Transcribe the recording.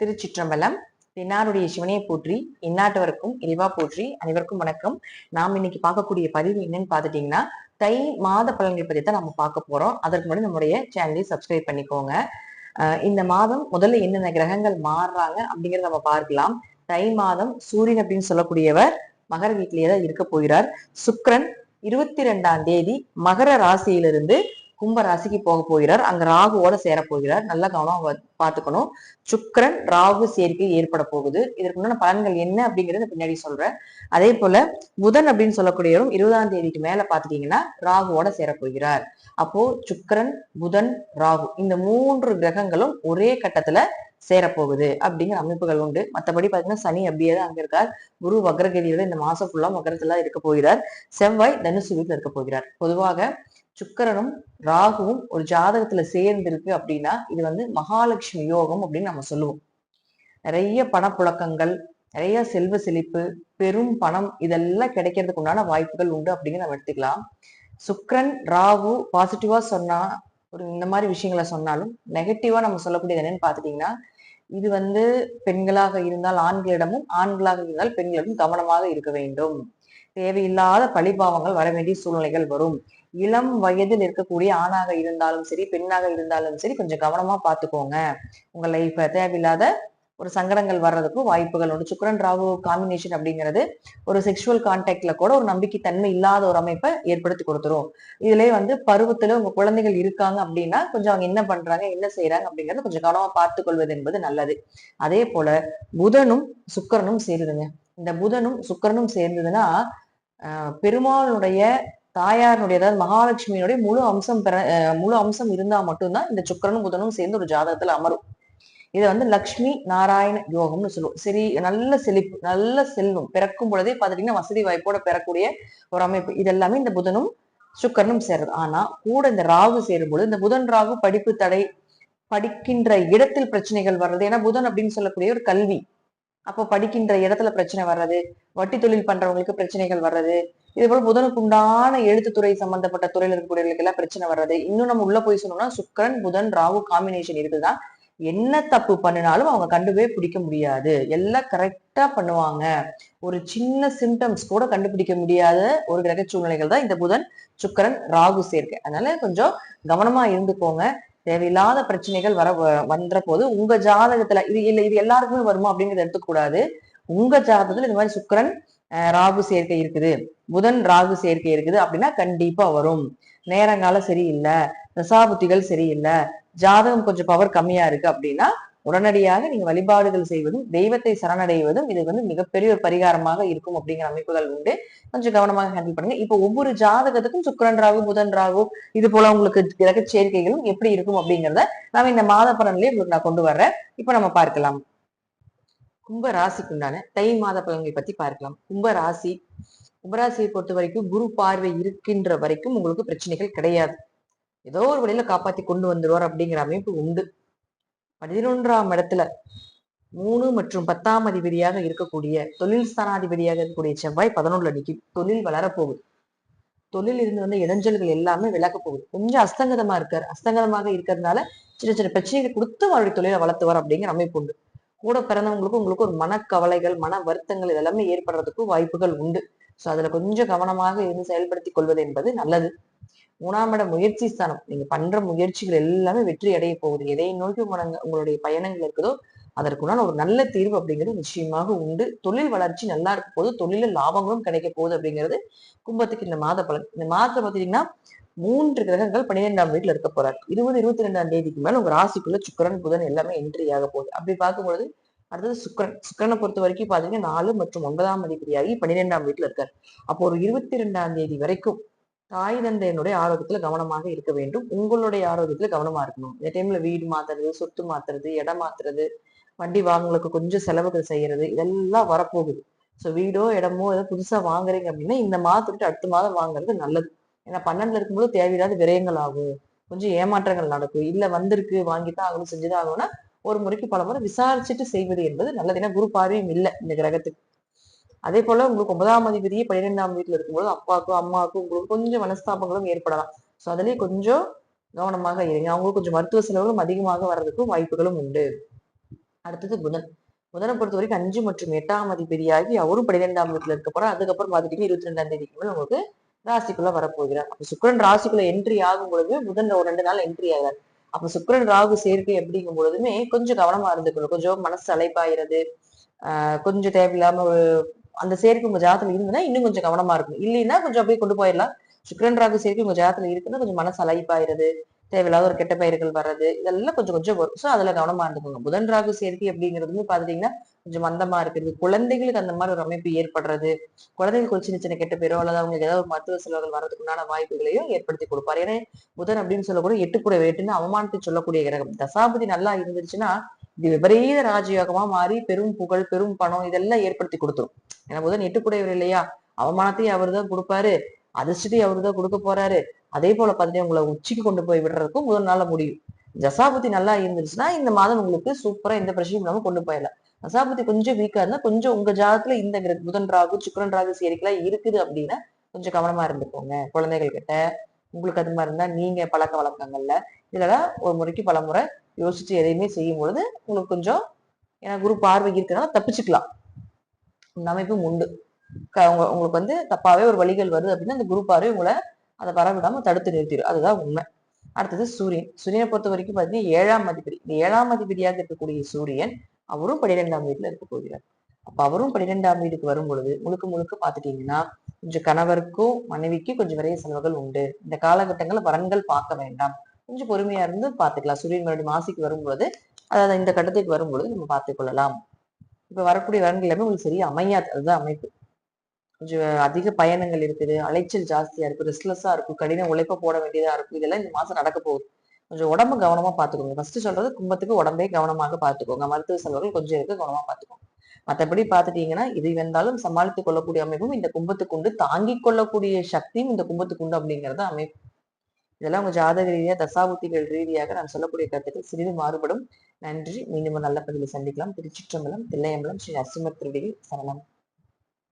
திருச்சிற்றம்பலம். தென்னாருடைய சிவனையை போற்றி இந்நாட்டவருக்கும் இறைவா போற்றி அனைவருக்கும் வணக்கம். நாம் இன்னைக்கு பார்க்கக்கூடிய பதிவு என்னன்னு பார்த்துட்டீங்கன்னா தை மாத பலன்கள் பற்றி தான் நம்ம பார்க்க போறோம். அதற்கு முன்னாடி நம்முடைய சேனலை சப்ஸ்கிரைப் பண்ணிக்கோங்க. அஹ் இந்த மாதம் முதல்ல என்னென்ன கிரகங்கள் மாறுறாங்க அப்படிங்கறத நம்ம பார்க்கலாம். தை மாதம் சூரியன் அப்படின்னு சொல்லக்கூடியவர் மகர வீட்டிலேயே தான் இருக்க போகிறார். சுக்ரன் இருபத்தி ரெண்டாம் தேதி மகர ராசியிலிருந்து கும்ப ராசிக்கு போக போகிறார். அங்க ராகுவோட சேர போகிறார். நல்லா கவனம் பார்த்துக்கணும். சுக்கிரன் ராகு சேர்க்கை ஏற்பட போகுது. இதற்கு முன்னாடி பலன்கள் என்ன அப்படிங்கறத பின்னாடி சொல்றேன். அதே போல புதன் அப்படின்னு சொல்லக்கூடியவரும் இருபதாம் தேதிக்கு மேல பாத்துட்டீங்கன்னா ராகுவோட சேரப்போகிறார் அப்போ சுக்கரன் புதன் ராகு இந்த மூன்று கிரகங்களும் ஒரே கட்டத்துல சேரப்போகுது அப்படிங்கிற அமைப்புகள் உண்டு. மத்தபடி பாத்தீங்கன்னா சனி அப்படியே தான் அங்க இருக்கார். குரு வக்ரகதியோட இந்த மாசம் ஃபுல்லா மகரத்துல இருக்க போகிறார். செவ்வாய் தனுசு வீட்டுல இருக்க போகிறார். பொதுவாக சுக்கரனும் ராகுவும் ஒரு ஜாதகத்துல சேர்ந்திருக்கு அப்படின்னா இது வந்து மகாலட்சுமி யோகம் அப்படின்னு நம்ம சொல்லுவோம். நிறைய பணப்புழக்கங்கள் நிறைய செல்வ செழிப்பு பெரும் பணம் இதெல்லாம் கிடைக்கிறதுக்கு உண்டான வாய்ப்புகள் உண்டு அப்படின்னு நம்ம எடுத்துக்கலாம். சுக்கிரன் ராகு பாசிட்டிவா சொன்னா ஒரு இந்த மாதிரி விஷயங்களை சொன்னாலும் நெகட்டிவா நம்ம சொல்லக்கூடியது என்னன்னு பாத்துட்டீங்கன்னா இது வந்து பெண்களாக இருந்தால் ஆண்களிடமும் ஆண்களாக இருந்தால் பெண்களிடம் கவனமாக இருக்க வேண்டும். தேவையில்லாத பழிபாவங்கள் வர வேண்டிய சூழ்நிலைகள் வரும். இளம் வயதில் இருக்கக்கூடிய ஆணாக இருந்தாலும் சரி பெண்ணாக இருந்தாலும் சரி கொஞ்சம் கவனமா பாத்துக்கோங்க உங்க லைஃப தேவையில்லாத ஒரு சங்கடங்கள் வர்றதுக்கு வாய்ப்புகள் உண்டு. சுக்கரன் ராகு காம்பினேஷன் அப்படிங்கிறது ஒரு செக்ஷுவல் கான்டாக்ட்ல கூட ஒரு நம்பிக்கை தன்மை இல்லாத ஒரு அமைப்பை ஏற்படுத்தி கொடுத்துரும். இதுலயே வந்து பருவத்துல உங்க குழந்தைகள் இருக்காங்க அப்படின்னா கொஞ்சம் அவங்க என்ன பண்றாங்க என்ன செய்யறாங்க அப்படிங்கறத கொஞ்சம் கவனமா பார்த்து கொள்வது என்பது நல்லது. அதே போல புதனும் சுக்கரனும் சேருதுங்க. இந்த புதனும் சுக்கிரனும் சேர்ந்ததுன்னா பெருமாளுடைய தாயாருடைய அதாவது மகாலட்சுமியினுடைய முழு அம்சம் பெற முழு அம்சம் இருந்தா மட்டும்தான் இந்த சுக்கிரனும் புதனும் சேர்ந்து ஒரு ஜாதகத்துல அமரும். இதை வந்து லக்ஷ்மி நாராயண யோகம்னு சொல்லுவோம். சரி நல்ல செழிப்பு நல்ல செல்வம். பிறக்கும் பொழுதே பார்த்துட்டீங்கன்னா வசதி வாய்ப்போட பெறக்கூடிய ஒரு அமைப்பு. இதெல்லாமே இந்த புதனும் சுக்கரனும் சேருது ஆனா கூட இந்த ராகு சேரும்போது இந்த புதன் ராகு படிப்பு தடை படிக்கின்ற இடத்தில் பிரச்சனைகள் வர்றது. ஏன்னா புதன் அப்படின்னு சொல்லக்கூடிய ஒரு கல்வி. அப்போ படிக்கின்ற இடத்துல பிரச்சனை வர்றது வட்டி தொழில் பண்றவங்களுக்கு பிரச்சனைகள் வர்றது இது போல புதனுக்கு உண்டான எழுத்துத்துறை சம்பந்தப்பட்ட துறையில் இருக்கக்கூடியவர்களுக்கு எல்லாம் பிரச்சனை வர்றது. இன்னும் நம்ம உள்ள போய் சொன்னோம்னா சுக்கிரன் புதன் ராகு காம்பினேஷன் இருக்குதான். என்ன தப்பு பண்ணினாலும் அவங்க கண்டுபே பிடிக்க முடியாது. எல்லாம் கரெக்டா பண்ணுவாங்க. ஒரு சின்ன சிம்டம்ஸ் கூட கண்டுபிடிக்க முடியாத ஒரு கிரக சூழ்நிலைகள் தான் இந்த புதன் சுக்கிரன் ராகு சேர்க்கை. அதனால கொஞ்சம் கவனமா இருந்துக்கோங்க. தேவையில்லாத பிரச்சனைகள் வர வ- வந்த போது உங்க ஜாதகத்துல இது இல்லை இது எல்லாருக்குமே வருமா அப்படிங்கறத எடுத்துக்கூடாது உங்க ஜாதகத்துல இந்த மாதிரி சுக்கிரன் அஹ், ராகு சேர்க்கை இருக்குது. புதன் ராகு சேர்க்கை இருக்குது அப்படின்னா கண்டிப்பா வரும். நேரங்காலம் சரியில்லை. தசாபுத்திகள் சரியில்லை. ஜாதகம் கொஞ்சம் பவர் கம்மியா இருக்கு அப்படின்னா உடனடியாக நீங்க வழிபாடுகள் செய்வதும் தெய்வத்தை சரணடைவதும் இது வந்து மிகப்பெரிய ஒரு பரிகாரமாக இருக்கும் அப்படிங்கிற அமைப்புகள் உண்டு. கொஞ்சம் கவனமாக ஹேண்டில் பண்ணுங்க. இப்போ ஒவ்வொரு ஜாதகத்துக்கும் சுக்கரன் ராகு புதன் ராகு இது போல உங்களுக்கு கிரக சேர்க்கைகளும் எப்படி இருக்கும் அப்படிங்கிறத நாம இந்த மாத பலன்லயே உங்களுக்கு நான் கொண்டு வர்றேன். இப்போ நம்ம பார்க்கலாம். கும்ப ராசிக்குண்டான தை மாத பலன்களை பத்தி பார்க்கலாம். கும்ப ராசி கும்பராசியை பொறுத்த வரைக்கும் குரு பார்வை இருக்கின்ற வரைக்கும் உங்களுக்கு பிரச்சனைகள் கிடையாது. ஏதோ ஒரு வழியில காப்பாத்தி கொண்டு வந்துருவார் அப்படிங்கிற அமைப்பு உண்டு. பதினொன்றாம் இடத்துல மூணு மற்றும் பத்தாம் அதிபதியாக இருக்கக்கூடிய தொழில் ஸ்தானாதிபதியாக இருக்கக்கூடிய செவ்வாய் பதினொன்றுல நிக்கும். தொழில் வளரப்போகுது. தொழில் இருந்து வந்த இடைஞ்சல்கள் எல்லாமே விளக்க போகுது. கொஞ்சம் அஸ்தங்கதமா இருக்கார். அஸ்தங்கதமாக இருக்கிறதுனால சின்ன சின்ன பிரச்சனைகள் கொடுத்து அவருடைய தொழிலை வளர்த்துவார் அப்படிங்கிற அமைப்பு உண்டு. கூட பிறந்தவங்களுக்கும் உங்களுக்கு ஒரு மனக்கவலைகள் மன வருத்தங்கள் இதெல்லாமே ஏற்படுறதுக்கும் வாய்ப்புகள் உண்டு. சோ அதுல கொஞ்சம் கவனமாக இருந்து செயல்படுத்திக் கொள்வது என்பது நல்லது. மூணாம் இடம் முயற்சி ஸ்தானம். நீங்க பண்ற முயற்சிகள் எல்லாமே வெற்றி அடைய போகுது. எதை நோக்கி உங்களுடைய பயணங்கள் இருக்குதோ அதற்குண்டான ஒரு நல்ல தீர்வு அப்படிங்கிறது நிச்சயமாக உண்டு. தொழில் வளர்ச்சி நல்லா இருக்கும் போது தொழில லாபங்களும் கிடைக்க போகுது அப்படிங்கிறது கும்பத்துக்கு இந்த மாத பலன். இந்த மாதத்தை பாத்தீங்கன்னா மூன்று கிரகங்கள் பன்னிரெண்டாம் வீட்டுல இருக்க போறாரு இருபது இருபத்தி ரெண்டாம் தேதிக்கு மேல உங்க ராசிக்குள்ள சுக்கரன் புதன் எல்லாமே என்ட்ரி ஆக போகுது. அப்படி பார்க்கும்பொழுது அடுத்தது சுக்கிரன். சுக்கிரனை பொறுத்த வரைக்கும் பாத்தீங்கன்னா நாலு மற்றும் ஒன்பதாம் அதிபதியாகி பன்னிரெண்டாம் வீட்டுல இருக்காரு. அப்போ ஒரு இருபத்தி ரெண்டாம் தேதி வரைக்கும் தாய் தந்தையனுடைய ஆரோக்கியத்துல கவனமாக இருக்க வேண்டும். உங்களுடைய ஆரோக்கியத்துல கவனமா இருக்கணும். இந்த டைம்ல வீடு மாத்துறது சொத்து மாத்துறது இடம் மாத்துறது வண்டி வாங்கலுக்கு கொஞ்சம் செலவுகள் செய்யறது இதெல்லாம் வரப்போகுது. ஸோ வீடோ இடமோ ஏதோ புதுசா வாங்குறீங்க அப்படின்னா இந்த மாதத்துக்கு அடுத்த மாதம் வாங்குறது நல்லது. ஏன்னா பன்னெண்டுல இருக்கும்போது தேவையில்லாத விரயங்கள் ஆகும். கொஞ்சம் ஏமாற்றங்கள் நடக்கும். இல்ல வந்திருக்கு வாங்கித்தான் ஆகணும் செஞ்சுதான் ஆகணும்னா ஒரு முறைக்கு பல முறை விசாரிச்சுட்டு செய்வது என்பது நல்லது. ஏன்னா குரு பார்வையும் இல்லை இந்த கிரகத்துக்கு. அதே போல உங்களுக்கு ஒன்பதாம் அதிபதியே பன்னிரெண்டாம் வீட்டில் இருக்கும்போது அப்பாவுக்கும் அம்மாவுக்கும் உங்களுக்கு கொஞ்சம் மனஸ்தாபங்களும் ஏற்படலாம். ஸோ அதுலேயே கொஞ்சம் கவனமாக இருங்க. அவங்களுக்கு கொஞ்சம் மருத்துவ செலவுகளும் அதிகமாக வர்றதுக்கும் வாய்ப்புகளும் உண்டு. அடுத்தது புதன். புதனை பொறுத்த வரைக்கும் அஞ்சு மற்றும் எட்டாம் அதிபதியாகி அவரும் பன்னிரெண்டாம் வீட்டில் இருக்க போறோம் அதுக்கப்புறம் பார்த்துட்டீங்கன்னா இருபத்தி ரெண்டாம் தேதிக்கு மேலே உங்களுக்கு ராசிக்குள்ள வரப்போகிறார். அப்போ சுக்கரன் ராசிக்குள்ள என்ட்ரி ஆகும் பொழுது புதன் ஒரு ரெண்டு நாள் என்ட்ரி ஆகாது அப்ப சுக்கரன் ராகு சேர்க்கை அப்படிங்கும் பொழுதுமே கொஞ்சம் கவனமா இருந்துக்கணும். கொஞ்சம் மனசு அலைப்பாயிறது கொஞ்சம் தேவையில்லாம ஒரு அந்த சேர்க்கை உங்க ஜாதத்துல இருந்ததுன்னா இன்னும் கொஞ்சம் கவனமா இருக்கும் இல்லைன்னா கொஞ்சம் அப்படியே கொண்டு போயிடலாம். சுக்கிரன் ராகு சேர்க்கை உங்க ஜாதத்துல இருக்குன்னா கொஞ்சம் மனசு அலைப்பாயிருது. தேவையில்லாத ஒரு கெட்ட பயிர்கள் வர்றது இதெல்லாம் கொஞ்சம் கொஞ்சம் வரும் ஸோ அதுல கவனமா இருந்துக்கோங்க. புதன் ராகு சேர்க்கை அப்படிங்கிறது வந்து பாத்துட்டீங்கன்னா கொஞ்சம் மந்தமா இருக்கிறது. குழந்தைகளுக்கு அந்த மாதிரி ஒரு அமைப்பு ஏற்படுறது. குழந்தைகளுக்கு ஒரு சின்ன சின்ன கெட்ட பேரோ அல்லது அவங்களுக்கு ஏதாவது ஒரு மருத்துவ செலவுகள் வர்றதுக்கு உண்டான வாய்ப்புகளையும் ஏற்படுத்தி கொடுப்பாரு. ஏன்னா புதன் அப்படின்னு சொல்லக்கூட எட்டுக்குட வேட்டுன்னு அவமானத்தை சொல்லக்கூடிய கிரகம். தசாபதி நல்லா இருந்துச்சுன்னா இது விபரீத ராஜயோகமா மாறி பெரும் புகழ் பெரும் பணம் இதெல்லாம் ஏற்படுத்தி கொடுத்துரும். ஏன்னா புதன் எட்டுக்குடையவர் இல்லையா? அவமானத்தையும் அவர் தான் கொடுப்பாரு. அதிர்ஷ்டத்தையும் அவர் தான் கொடுக்க போறாரு. அதே போல பாத்தீங்கன்னா உங்களை உச்சிக்கு கொண்டு போய் விடுறதுக்கும் முதல் நாள முடியும். தசாபதி நல்லா இருந்துச்சுன்னா இந்த மாதம் உங்களுக்கு சூப்பரா எந்த பிரச்சனையும் இல்லாம கொண்டு போயிடலாம். தசாபதி கொஞ்சம் வீக்கா இருந்தா கொஞ்சம் உங்க ஜாதத்துல இந்த புதன் ராகு சுக்கரன் ராகு சேர்க்கலாம் இருக்குது அப்படின்னா கொஞ்சம் கவனமா இருந்துக்கோங்க. குழந்தைகள் கிட்ட உங்களுக்கு அது மாதிரி இருந்தா நீங்க பழக்க வழக்கங்கள்ல இதெல்லாம் ஒரு முறைக்கு பல முறை யோசிச்சு எதையுமே செய்யும் பொழுது உங்களுக்கு கொஞ்சம் ஏன்னா குரு பார்வை இருக்கிறனால தப்பிச்சுக்கலாம். இந்த அமைப்பும் உண்டு. உங்களுக்கு வந்து தப்பாவே ஒரு வழிகள் வருது அப்படின்னா அந்த குரு பார்வை உங்களை அதை வரவிடாம தடுத்து நிறுத்திடும் அதுதான் உண்மை. அடுத்தது சூரியன். சூரியனை பொறுத்த வரைக்கும் பார்த்தீங்கன்னா ஏழாம் அதிபதி. இந்த ஏழாம் அதிபதியாக இருக்கக்கூடிய சூரியன் அவரும் பனிரெண்டாம் வீட்டுல இருக்க போகிறார். அப்ப அவரும் பன்னிரெண்டாம் வீட்டுக்கு வரும் பொழுது முழுக்க முழுக்க பாத்துட்டீங்கன்னா கொஞ்சம் கணவருக்கும் மனைவிக்கும் கொஞ்சம் விரைய செலவுகள் உண்டு. இந்த காலகட்டங்கள்ல வரன்கள் பார்க்க வேண்டாம். கொஞ்சம் பொறுமையா இருந்து பாத்துக்கலாம். சூரியன் மறுபடியும் மாசிக்கு வரும்பொழுது அதாவது இந்த கட்டத்துக்கு வரும்பொழுது நம்ம பார்த்துக்கொள்ளலாம் கொள்ளலாம். இப்ப வரக்கூடிய வரன்கள் எல்லாமே உங்களுக்கு சரியா அமையாது அதுதான் அமைப்பு. கொஞ்சம் அதிக பயணங்கள் இருக்குது அலைச்சல் ஜாஸ்தியா இருக்கு ரெஸ்ட்லெஸ்ஸா இருக்கும் கடின உழைப்ப போட வேண்டியதா இருக்கும். இதெல்லாம் இந்த மாசம் நடக்க போகுது. கொஞ்சம் உடம்பு கவனமா பாத்துக்கோங்க ஃபர்ஸ்ட் சொல்றது கும்பத்துக்கு உடம்பே கவனமாக பாத்துக்கோங்க மருத்துவ செலவுகள் கொஞ்சம் இருக்கு கவனமா பாத்துக்கோங்க மத்தபடி பார்த்துட்டீங்கன்னா இது வந்தாலும் சமாளித்துக் கொள்ளக்கூடிய அமைப்பும் இந்த கும்பத்துக்கு உண்டு. தாங்கிக் கொள்ளக்கூடிய சக்தியும் இந்த கும்பத்துக்கு உண்டு அமைப்பு. இதெல்லாம் உங்க ஜாதக ரீதியாக தசாபுத்திகள் ரீதியாக நான் சொல்லக்கூடிய கருத்துக்கள் சிறிது மாறுபடும். நன்றி. மீண்டும் நல்ல பதிவில் சந்திக்கலாம். திருச்சிற்றம்பலம் தில்லையம்பலம் ஸ்ரீ நரசிம்ம சரணம்.